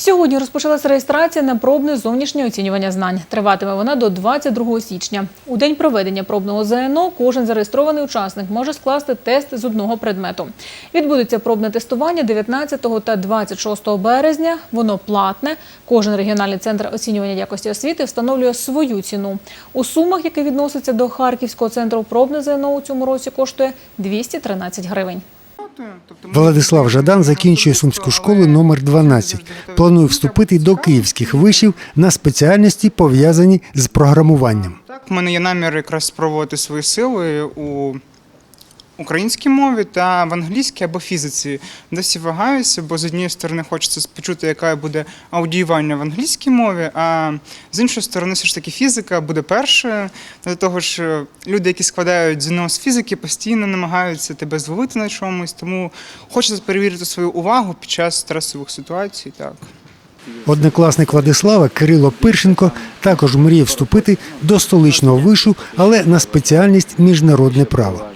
Сьогодні розпочалася реєстрація на пробне зовнішнє оцінювання знань. Триватиме вона до 22 січня. У день проведення пробного ЗНО кожен зареєстрований учасник може скласти тест з одного предмету. Відбудеться пробне тестування 19 та 26 березня. Воно платне. Кожен регіональний центр оцінювання якості освіти встановлює свою ціну. У сумах, які відносяться до Харківського центру пробне ЗНО у цьому році, коштує 213 гривень. Владислав Жадан закінчує сумську школу номер 12. Планує вступити до київських вишів на спеціальності, пов'язані з програмуванням. Так, в мене є намір якраз спробувати свої сили у українській мові та в англійській або фізиці. Досі вагаюся, бо з однієї сторони хочеться почути, яка буде аудіювання в англійській мові, а з іншої сторони, все ж таки, фізика буде першою. До того ж, люди, які складають ЗНО з фізики, постійно намагаються тебе зловити на чомусь, тому хочеться перевірити свою увагу під час стресових ситуацій. Так. Однокласник Владислава Кирило Пиршенко також мріє вступити до столичного вишу, але на спеціальність міжнародне право.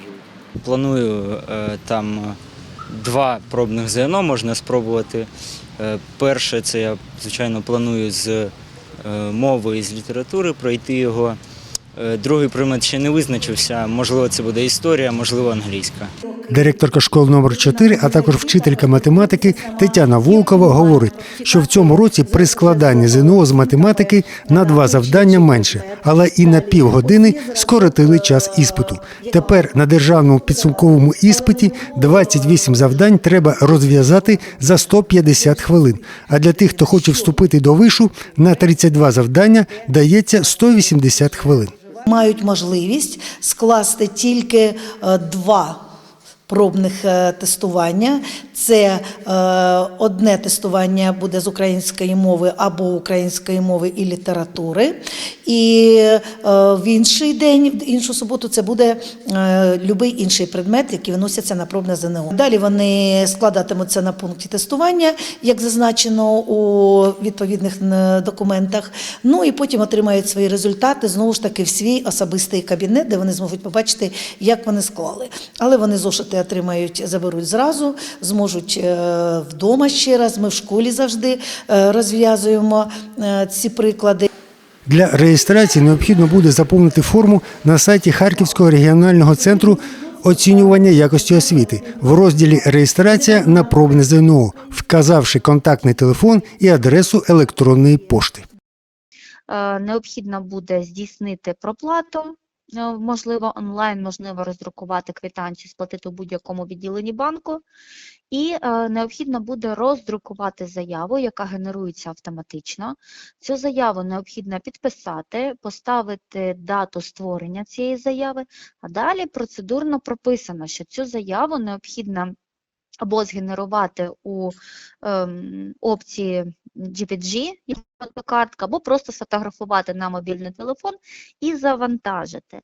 Планую е, там е, два пробних ЗНО можна спробувати. Е, Перше, це я, звичайно, планую з мови і з літератури пройти його. Е, Другий предмет ще не визначився. Можливо, це буде історія, можливо, англійська. Директорка школи номер 4, а також вчителька математики Тетяна Волкова говорить, що в цьому році при складанні ЗНО з математики на два завдання менше, але і на півгодини скоротили час іспиту. Тепер на державному підсумковому іспиті 28 завдань треба розв'язати за 150 хвилин. А для тих, хто хоче вступити до вишу, на 32 завдання дається 180 хвилин. Мають можливість скласти тільки е, два. Пробних е, тестування. Це е, одне тестування буде з української мови або української мови і літератури. І е, в інший день, в іншу суботу, це буде будь-який інший предмет, який виносяться на пробне ЗНО. Далі вони складатимуться на пункті тестування, як зазначено у відповідних документах. Ну і потім отримають свої результати знову ж таки в свій особистий кабінет, де вони зможуть побачити, як вони склали. Але вони зошити отримають, заберуть зразу, зможуть е, вдома ще раз. Ми в школі завжди е, розв'язуємо е, ці приклади. Для реєстрації необхідно буде заповнити форму на сайті Харківського регіонального центру оцінювання якості освіти в розділі Реєстрація на пробне ЗНО, вказавши контактний телефон і адресу електронної пошти. Необхідно буде здійснити проплату, можливо, онлайн, можливо, роздрукувати квитанцію, сплатити у будь-якому відділенні банку. І е, необхідно буде роздрукувати заяву, яка генерується автоматично. Цю заяву необхідно підписати, поставити дату створення цієї заяви, а далі процедурно прописано, що цю заяву необхідно або згенерувати у ем, опції GPG, як фотокартка, або просто сфотографувати на мобільний телефон і завантажити.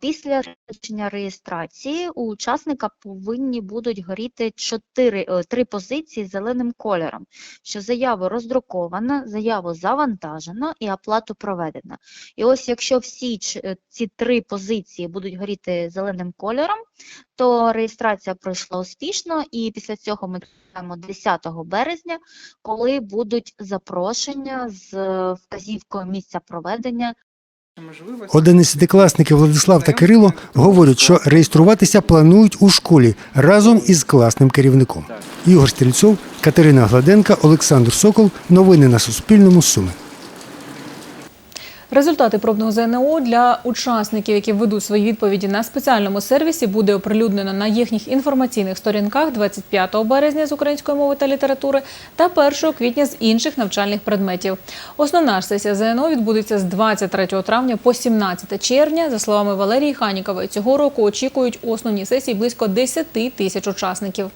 Після рішення реєстрації у учасника повинні будуть горіти чотири, е, три позиції зеленим кольором, що заяву роздруковано, заяву завантажено і оплату проведено. І ось якщо всі е, ці три позиції будуть горіти зеленим кольором, то реєстрація пройшла успішно, і після цього ми чекаємо 10 березня, коли будуть запрошення з е, вказівкою місця проведення Одинадцятикласники Владислав та Кирило говорять, що реєструватися планують у школі разом із класним керівником. Ігор Стрільцов, Катерина Гладенка, Олександр Сокол. Новини на Суспільному. Суми. Результати пробного ЗНО для учасників, які введуть свої відповіді на спеціальному сервісі, буде оприлюднено на їхніх інформаційних сторінках 25 березня з української мови та літератури та 1 квітня з інших навчальних предметів. Основна ж сесія ЗНО відбудеться з 23 травня по 17 червня. За словами Валерії Ханікової, цього року очікують у основній сесії близько 10 тисяч учасників.